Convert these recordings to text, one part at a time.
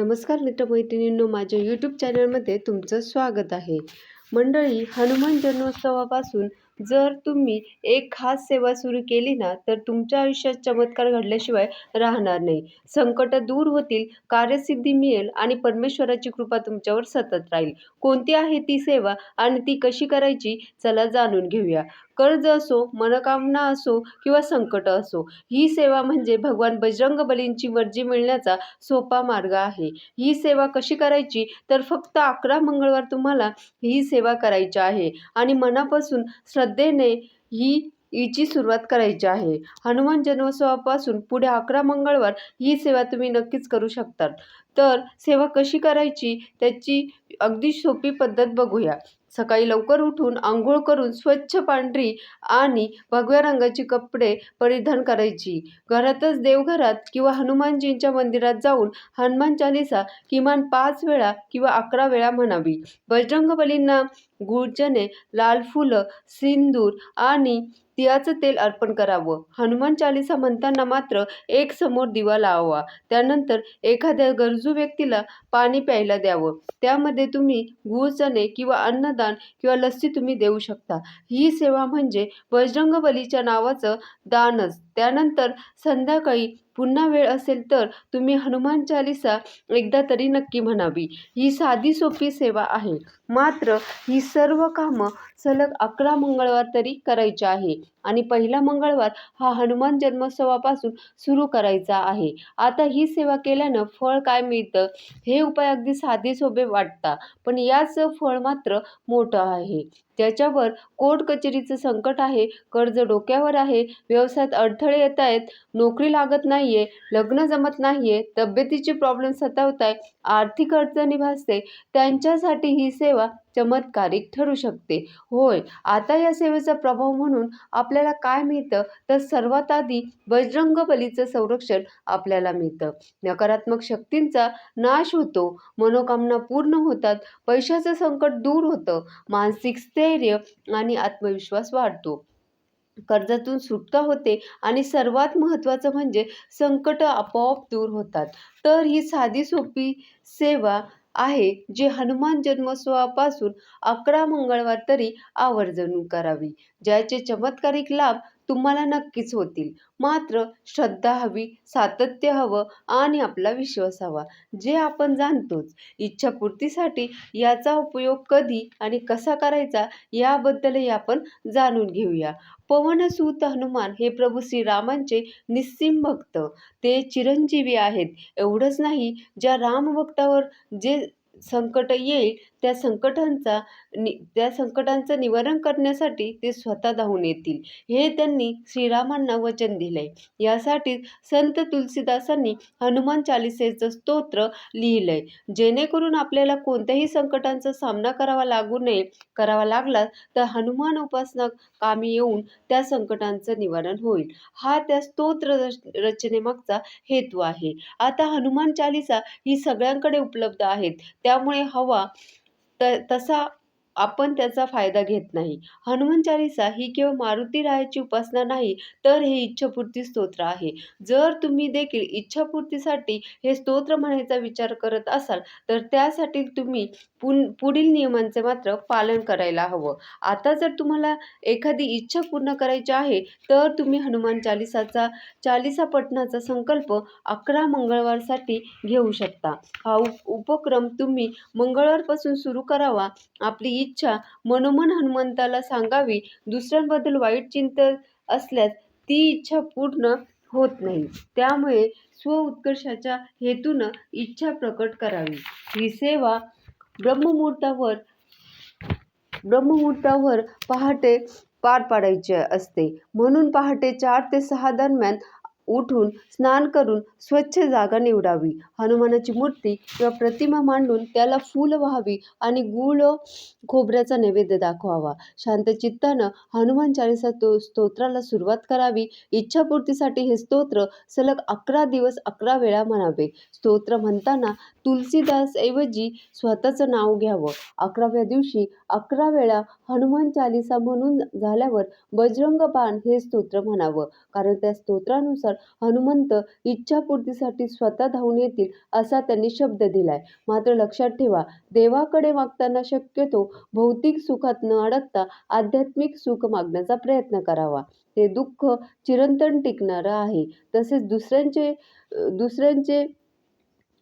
नमस्कार मित्रमैत्रिणींनो माझ्या यूट्यूब चॅनलमध्ये तुमचं स्वागत आहे. मंडळी हनुमान जन्मोत्सवापासून जर तुम्ही एक खास सेवा सुरू केली ना तर तुमच्या आयुष्यात चमत्कार घडल्याशिवाय राहणार नाही. संकट दूर होतील कार्यसिद्धी मिळेल आणि परमेश्वराची कृपा तुमच्यावर सतत राहील. कोणती आहे ती सेवा आणि ती कशी करायची चला जाणून घेऊया. कर्ज असो मनोकामना असो किंवा संकट असो ही सेवा म्हणजे भगवान बजरंग बलींची मर्जी मिळण्याचा सोपा मार्ग आहे. ही सेवा कशी करायची? तर फक्त अकरा मंगळवार तुम्हाला ही सेवा करायची आहे आणि मनापासून श्रद्धेने ही हिची सुरुवात करायची आहे. हनुमान जन्मोत्सवापासून पुढे अकरा मंगळवार ही सेवा तुम्ही नक्कीच करू शकतात. तर सेवा कशी करायची? त्याची अगदी सोपी पद्धत बघूया. सकाळी लवकर उठून आंघोळ करून स्वच्छ पांढरी आणि भगव्या रंगाची कपडे परिधान करायची. घरातच देवघरात किंवा हनुमानजींच्या मंदिरात जाऊन हनुमान चालिसा किमान पाच वेळा किंवा अकरा वेळा म्हणावी. बजरंगबलींना गुळचणे लाल फुलं सिंदूर आणि तिळाचं तेल अर्पण करावं. हनुमान चालिसा म्हणताना मात्र एक समोर दिवा लावावा त्यानंतर एखाद्या गरजू व्यक्तीला पाणी प्यायला द्यावं. त्यामध्ये तुम्ही गुळचणे चणे किंवा अन्नदान किंवा लस्सी तुम्ही देऊ शकता. ही सेवा म्हणजे बजरंग बलीच्या नावाचं दानच. त्यानंतर संध्याकाळी पुन्हा वेळ असेल तर तुम्ही हनुमान चालिसा एकदा तरी नक्की म्हणावी. ही साधी सोपी सेवा आहे. मात्र ही सर्व कामं सलग अकरा मंगळवार तरी करायची आहे आणि पहिला मंगळवार हा हनुमान जन्मोत्सवापासून सुरू करायचा आहे. आता ही सेवा केल्यानं फळ काय मिळतं हे उपाय अगदी साधे सोपे वाटतात. पण याचं फळ मात्र मोठं आहे. ज्याच्यावर कोर्ट कचेरीचं संकट आहे कर्ज डोक्यावर आहे व्यवसायात अडथळे येत आहेत नोकरी लागत नाही आहे लग्न जमत नाही आहे तब्येतीचे प्रॉब्लेम सतावत आहे आर्थिक अडचणी भासते त्यांच्यासाठी ही सेवा चमत्कारिक ठरू शकते. होय आता या सेवेचा प्रभाव म्हणून आपल्याला काय मिळतं? तर सर्वात आधी बजरंग बलीचं संरक्षण आपल्याला मिळतं. नकारात्मक शक्तींचा नाश होतो मनोकामना पूर्ण होतात पैशाचं संकट दूर होतं मानसिक धैर्य आणि आत्मविश्वास वाढतो. कर्जातून सुटका होते आणि सर्वात महत्त्वाचं म्हणजे संकट आपोआप दूर होतात. तर ही साधी सोपी सेवा आहे जी हनुमान जन्मोत्सवापासून अकरा मंगळवार तरी आवर्जून करावी ज्याचे चमत्कारिक लाभ तुम्हाला नक्कीच होतील. मात्र श्रद्धा हवी सातत्य हवं आणि आपला विश्वास हवा जे आपण जाणतोच. इच्छापूर्तीसाठी याचा उपयोग कधी आणि कसा करायचा याबद्दलही आपण जाणून घेऊया. पवनसूत हनुमान हे प्रभू श्रीरामांचे निस्सीम भक्त. ते चिरंजीवी आहेत. एवढंच नाही ज्या रामभक्तावर जे संकट येईल त्या संकटांचा नि त्या संकटांचं निवारण करण्यासाठी ते स्वतः धावून येतील. हे त्यांनी श्रीरामांना वचन दिले यासाठी संत तुलसीदासांनी हनुमान चालिसेचं स्तोत्र लिहिलंय. जेणेकरून आपल्याला कोणत्याही संकटांचा सामना करावा लागू नये करावा लागला तर हनुमान उपासना कामी येऊन त्या संकटांचं निवारण होईल. हा त्या स्तोत्र रच रचनेमागचा हेतू आहे. आता हनुमान चालिसा ही सगळ्यांकडे उपलब्ध आहेत. त्यामुळे हवा त तसा आपण त्याचा फायदा घेत नाही. हनुमान चालिसा ही केवळ मारुती रायाची उपासना नाही तर हे इच्छापूर्ती स्तोत्र आहे. जर तुम्ही देखील इच्छापूर्तीसाठी हे स्तोत्र म्हणायचा विचार करत असाल तर त्यासाठी तुम्ही पुन पुढील नियमांचे मात्र पालन करायला हवं. आता जर तुम्हाला एखादी इच्छा पूर्ण करायची आहे तर तुम्ही हनुमान चालिसाचा चालिसा पठणाचा संकल्प अकरा मंगळवारसाठी घेऊ शकता. हा उपक्रम तुम्ही मंगळवारपासून सुरू करावा. आपली इच्छा मनोमन हनुमंताला सांगावी दुसऱ्यांबद्दल वाईट चिंतन असल्यास ती इच्छा पूर्ण होत नाही. त्यामुळे स्व उत्कर्षाच्या हेतूनं इच्छा प्रकट करावी. ही सेवा ब्रह्ममुहूर्तावर ब्रह्ममुहूर्तावर पहाटे पार पाडायचे असते. म्हणून पहाटे चार ते सहा दरम्यान उठून स्नान करून स्वच्छ जागा निवडावी. हनुमानाची मूर्ती किंवा प्रतिमा मांडून त्याला फूल व्हावी आणि गूळ खोबऱ्याचा नैवेद्य दाखवावा. शांत चित्तानं हनुमान चालिसा तो स्तोत्राला सुरुवात करावी. इच्छापूर्तीसाठी हे स्तोत्र सलग अकरा दिवस अकरा वेळा म्हणावे. स्तोत्र म्हणताना तुलसीदास ऐवजी स्वतःचं नाव घ्यावं. अकराव्या दिवशी अकरा वेळा हनुमान चालिसा म्हणून झाल्यावर बजरंग बाण हे स्तोत्र म्हणावं. कारण त्या स्तोत्रानुसार हनुमंत इच्छापूर्तीसाठी स्वतः धावून येतील असा त्यांनी शब्द दिलाय. मात्र लक्षात ठेवा देवाकडे मागताना शक्यतो भौतिक सुखात न अडकता आध्यात्मिक सुख मागण्याचा प्रयत्न करावा. ते दुःख चिरंतन टिकणारं आहे. तसेच दुसऱ्यांचे दुसऱ्यांचे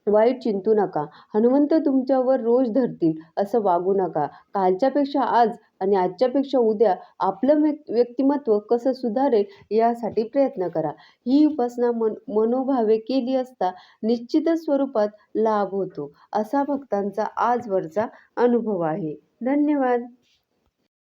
वाईट चिंतू नका. हनुमंत तुमच्यावर रोज धरतील असं वागू नका. कालच्यापेक्षा आज आणि आजच्यापेक्षा उद्या आपलं व्यक्तिमत्व कसं सुधारेल यासाठी प्रयत्न करा. ही उपासना मन मनोभावे केली असता निश्चितच स्वरूपात लाभ होतो. असा भक्तांचा आजवरचा अनुभव आहे. धन्यवाद.